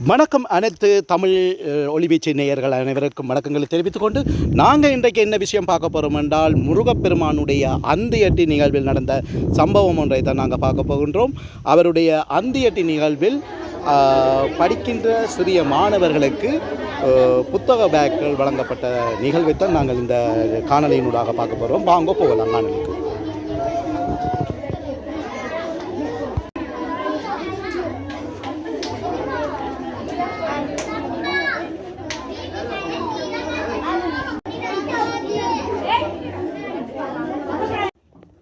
வணக்கம் அனைத்து தமிழ் ஒளிவீச்சு நேயர்கள் அனைவருக்கும் வணக்கங்களை தெரிவித்துக் கொண்டு நாங்கள் இன்றைக்கு என்ன விஷயம் பார்க்க போகிறோம் என்றால் முருகப்பெருமானுடைய அந்தியட்டி நிகழ்வில் நடந்த சம்பவம் ஒன்றை தான் நாங்கள் பார்க்க போகின்றோம். அவருடைய அந்தியட்டி நிகழ்வில் படிக்கின்ற சிறிய மாணவர்களுக்கு புத்தக பேக்குகள் வழங்கப்பட்ட நிகழ்வை தான் நாங்கள் இந்த காணொலியினூடாக பார்க்க போகிறோம் வாங்க போகலாம் காணொலிக்கு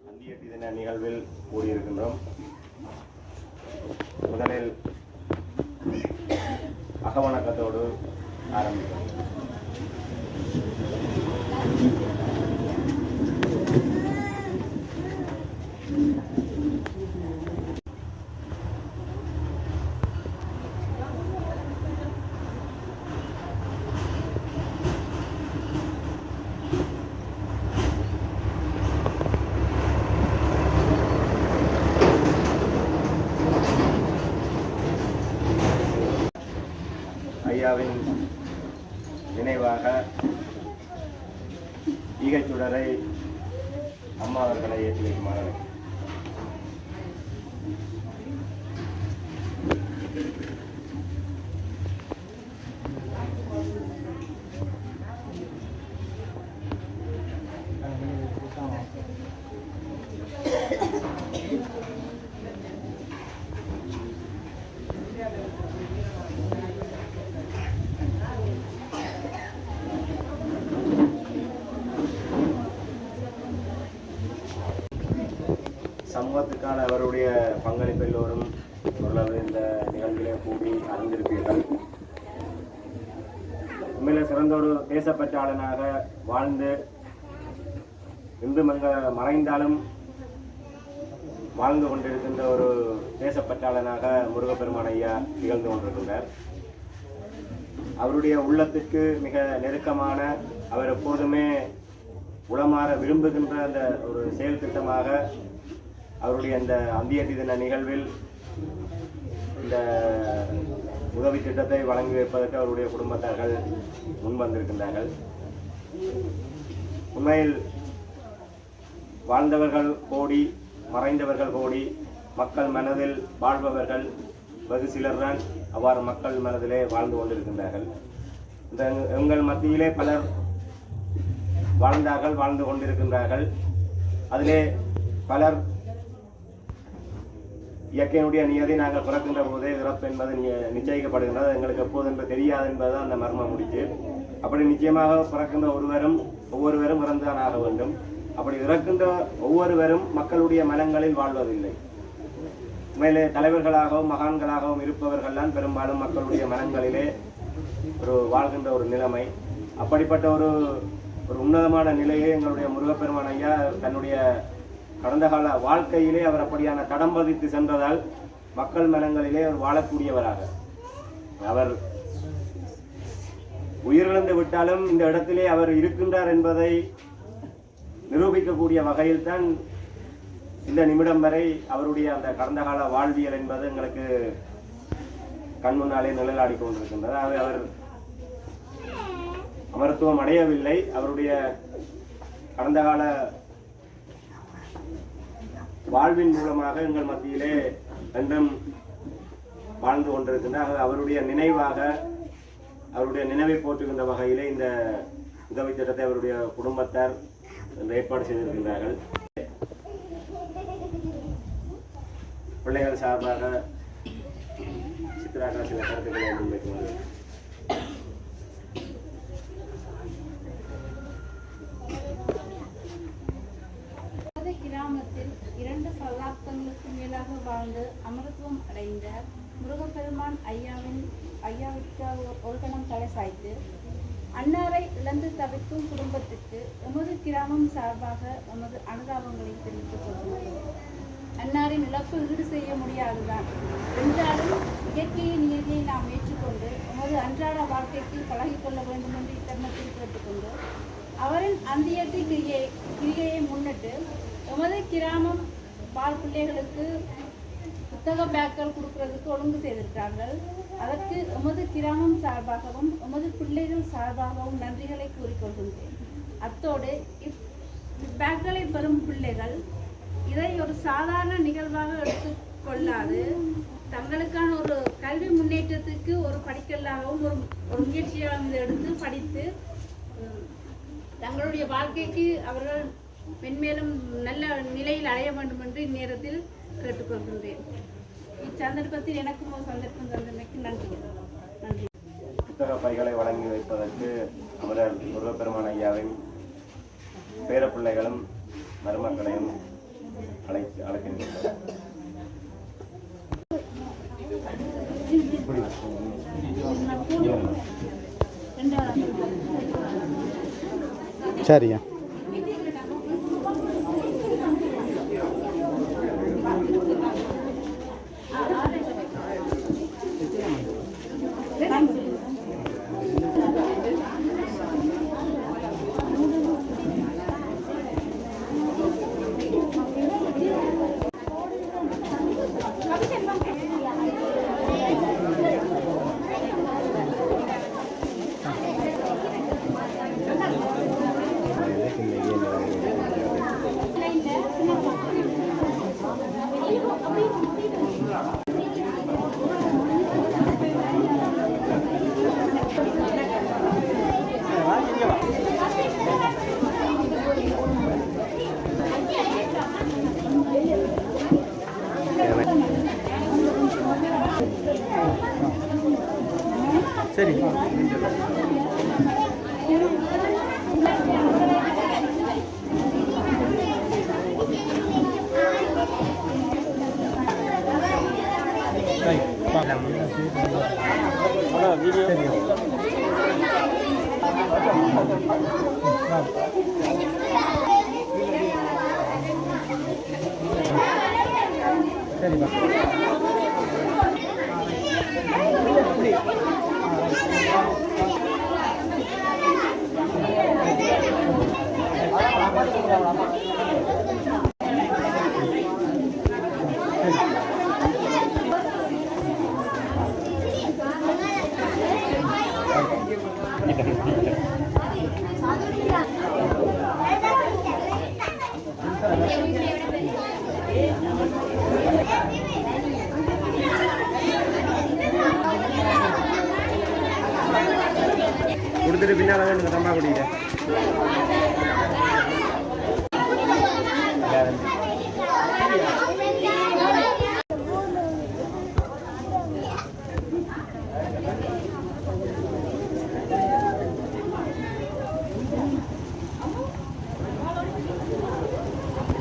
அந்தியட்டி தின நிகழ்வில் கூடியிருக்கின்றோம் முதலில் அகவணக்கத்தோடு ஆரம்பிக்கிறோம் ஐயாவின் நினைவாக ஈகைச்சுடரை அம்மா அவர்களை ஏற்றி வைக்குமாறு குடும்பத்துக்கான அவருடைய பங்களிப்பு எல்லோரும் ஓரளவு இந்த நிகழ்விலே கூடி அறிந்திருப்பீர்கள். உண்மையில சிறந்த ஒரு தேசப்பற்றாளனாக வாழ்ந்து இந்து மங்க மறைந்தாலும் வாழ்ந்து கொண்டிருக்கின்ற ஒரு தேசப்பற்றாளனாக முருகப்பெருமான் ஐயா திகழ்ந்து கொண்டிருக்கின்றார். அவருடைய உள்ளத்திற்கு மிக நெருக்கமான அவர் எப்போதுமே உளமாற விரும்புகின்ற அந்த ஒரு செயல் திட்டமாக அவருடைய அந்த அந்தியட்டி தின நிகழ்வில் இந்த உதவி திட்டத்தை வழங்கி வைப்பதற்கு அவருடைய குடும்பத்தார்கள் முன் வந்திருக்கின்றார்கள் உண்மையில் வாழ்ந்தவர்கள் கோடி மறைந்தவர்கள் கோடி மக்கள் மனதில் வாழ்பவர்கள் வெகு சிலர்தான் அவ்வாறு மக்கள் மனதிலே வாழ்ந்து கொண்டிருக்கின்றார்கள். இந்த எங்கள் மத்தியிலே பலர் வாழ்ந்தார்கள் வாழ்ந்து கொண்டிருக்கின்றார்கள். அதிலே பலர் இயற்கையினுடைய நியதி நாங்கள் பிறக்கின்ற போதே இறப்பு என்பது நிச்சயிக்கப்படுகின்றது. எங்களுக்கு எப்போது என்று தெரியாது என்பதுதான் அந்த மர்மம் முடிச்சு அப்படி நிச்சயமாக பிறக்கின்ற ஒருவரும் ஒவ்வொருவரும் இறந்துதான் ஆக வேண்டும். அப்படி இறக்கின்ற ஒவ்வொருவரும் மக்களுடைய மனங்களில் வாழ்வதில்லை. மேலே தலைவர்களாகவும் மகான்களாகவும் இருப்பவர்கள்தான் பெரும்பாலும் மக்களுடைய மனங்களிலே ஒரு வாழ்கின்ற ஒரு நிலைமை. அப்படிப்பட்ட ஒரு ஒரு உன்னதமான நிலையை எங்களுடைய முருகப்பெருமான் ஐயா தன்னுடைய கடந்த கால வாழ்க்கையிலே அவர் அப்படியான தடம் பதித்து சென்றதால் மக்கள் மனங்களிலே அவர் வாழக்கூடியவராக. அவர் உயிரிழந்து விட்டாலும் இந்த இடத்திலே அவர் இருக்கின்றார் என்பதை நிரூபிக்கக்கூடிய வகையில் இந்த நிமிடம் வரை அவருடைய அந்த கடந்த கால வாழ்வியல் என்பது எங்களுக்கு கண் முன்னாலே நிழலாடி கொண்டிருக்கின்றது. ஆகவே அவர் அமரத்துவம் அடையவில்லை. அவருடைய கடந்த கால வாழ்வின் மூலமாக எங்கள் மத்தியிலே என்றும் வாழ்ந்து கொண்டிருக்கின்றார் அவருடைய நினைவாக அவருடைய நினைவை போற்றுகின்ற வகையிலே இந்த உதவி திட்டத்தை அவருடைய குடும்பத்தார் ஏற்பாடு செய்திருக்கின்றார்கள். பிள்ளைகள் சார்பாக சித்திராக சில கருத்துக்களை முன்வைக்கிறார்கள் குடும்பத்துக்கு எமது கிராமம் சார்பாக எமது அனுதாபங்களை தெரிவித்துக் கொள்கிறோம் அன்னாரின் இழப்பு ஈடு செய்ய முடியாதுதான். என்றாலும் இயற்கையின் நியதியை நாம் ஏற்றுக்கொண்டு எமது அன்றாட வாழ்க்கைக்கு பழகிக்கொள்ள வேண்டும் என்று இத்தருணத்தில் கேட்டுக்கொண்டு அவரின் அந்தியட்டு கிரியை கிரியையை முன்னிட்டு எமது கிராமம் பால் பிள்ளைகளுக்கு புத்தக பேக்கள் கொடுக்கறதுக்கு ஒழுங்கு செய்திருக்கிறார்கள் அதற்கு உமது கிராமம் சார்பாகவும் உமது பிள்ளைகள் சார்பாகவும் நன்றிகளை கூறிக்கொள்கின்றேன். அத்தோடு இப் பேக்களை பெறும் பிள்ளைகள் இதை ஒரு சாதாரண நிகழ்வாக எடுத்துக்கொள்ளாது தங்களுக்கான ஒரு கல்வி முன்னேற்றத்துக்கு ஒரு படிக்கல்லாகவும் ஒரு ஒரு முயற்சியாக எடுத்து படித்து தங்களுடைய வாழ்க்கைக்கு அவர்கள் மென்மேலும் நல்ல நிலையில் அடைய வேண்டும் என்று இந்நேரத்தில் கேட்டுக்கொள்கின்றேன் இச்சந்தர்ப்பத்தில் எனக்கும் ஒரு சந்தர்ப்பம் தந்தமைக்கு நன்றி. நன்றி. புத்தக பைகளை வழங்கி வைப்பதற்கு அமரர் முருகப்பெருமான் ஐயாவின் பேரப்பிள்ளைகளும் மருமக்களையும் அழைத்து அழைக்கின்றனர். சரியா சரி சரிப்பா கொடுத்துட்டு பின்னால் வந்து தம்பா குடிக்கிட்டேன்